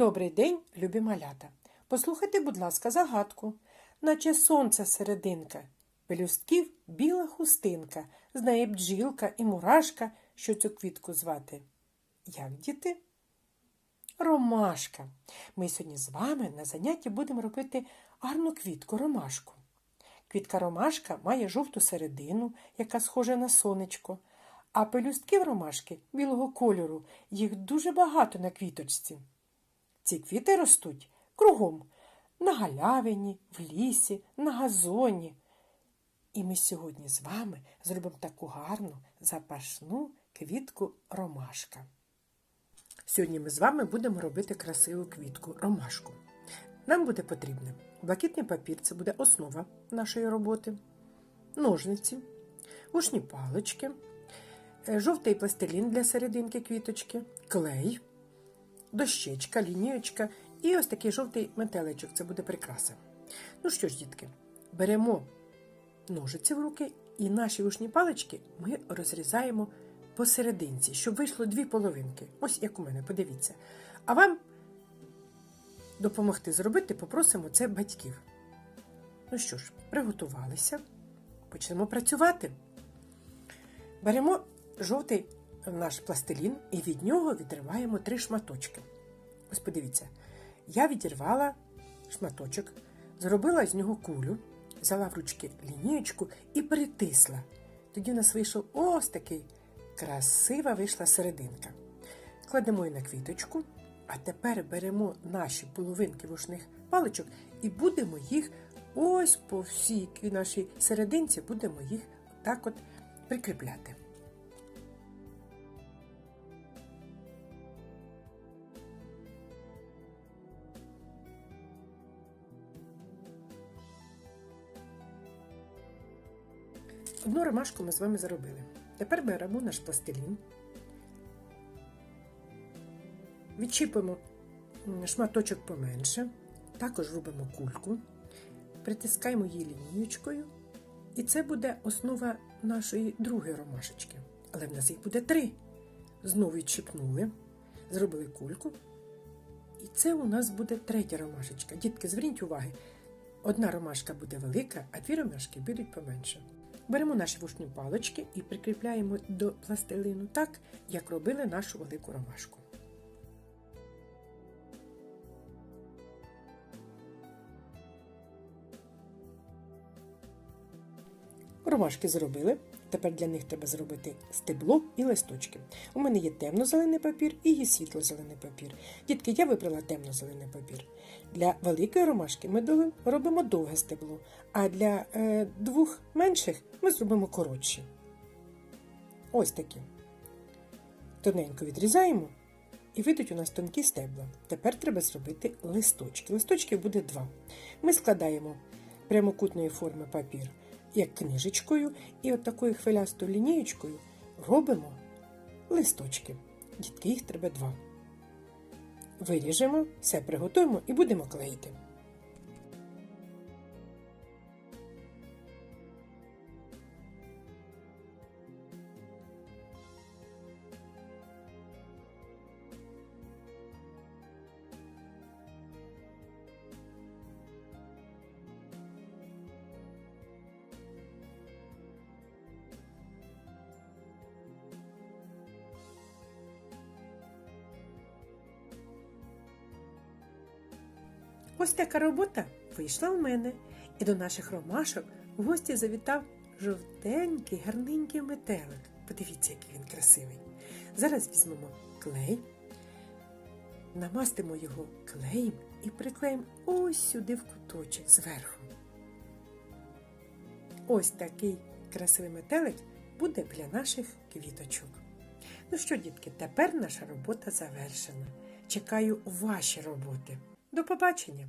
Добрий день, любі малята. Послухайте, будь ласка, загадку. Наче сонце серединка, пелюстків біла хустинка, знає бджілка і мурашка, що цю квітку звати. Як діти? Ромашка. Ми сьогодні з вами на занятті будемо робити гарну квітку ромашку. Квітка ромашка має жовту середину, яка схожа на сонечко, а пелюстків ромашки білого кольору, їх дуже багато на квіточці. Ці квіти ростуть кругом на галявині, в лісі, на газоні. І ми сьогодні з вами зробимо таку гарну запашну квітку ромашка. Сьогодні ми з вами будемо робити красиву квітку ромашку. Нам буде потрібно блакитний папір, це буде основа нашої роботи, ножниці, ушні палички, е, жовтий пластилін для серединки квіточки, клей, дощечка, лінієчка і ось такий жовтий метеличок, це буде прикраса. Ну що ж, дітки, беремо ножиці в руки і наші ушні палички ми розрізаємо посерединці, щоб вийшло дві половинки. Ось як у мене, подивіться. А вам допомогти зробити попросимо це батьків. Ну що ж, приготувалися. Почнемо працювати. Беремо жовтий наш пластилін і від нього відриваємо три шматочки. Ось подивіться, я відірвала шматочок, зробила з нього кулю, взяла в ручки лінієчку і притисла. Тоді у нас вийшов ось такий красива вийшла серединка. Кладемо її на квіточку, а тепер беремо наші половинки вушних паличок і будемо їх ось по всій нашій серединці, будемо їх так от прикріпляти. Одну ромашку ми з вами заробили. Тепер беремо наш пластилін, відчіпимо шматочок поменше, також робимо кульку, притискаємо її лінієчкою, і це буде основа нашої другої ромашечки. Але в нас їх буде три. Знову відчіпнули, зробили кульку. І це у нас буде третя ромашечка. Дітки, зверніть уваги, одна ромашка буде велика, а дві ромашки будуть поменше. Беремо наші вушні палички і прикріпляємо до пластилину так, як робили нашу велику ромашку. Ромашки зробили. Тепер для них треба зробити стебло і листочки. У мене є темно-зелений папір і є світло-зелений папір. Дітки, я вибрала темно-зелений папір. Для великої ромашки ми робимо довге стебло, а для е, двох менших ми зробимо коротші. Ось такі. Тоненько відрізаємо і вийдуть у нас тонкі стебла. Тепер треба зробити листочки. Листочків буде два. Ми складаємо прямокутної форми папір як книжечкою, і от такою хвилястою лінієчкою робимо листочки. Дітки, їх треба два. Виріжемо, все приготуємо і будемо клеїти. Ось така робота вийшла у мене, і до наших ромашок в гості завітав жовтенький, гарненький метелик. Подивіться, який він красивий. Зараз візьмемо клей, намастимо його клеєм і приклеїмо ось сюди в куточок зверху. Ось такий красивий метелик буде для наших квіточок. Ну що, дітки, тепер наша робота завершена. Чекаю ваші роботи. До побачення!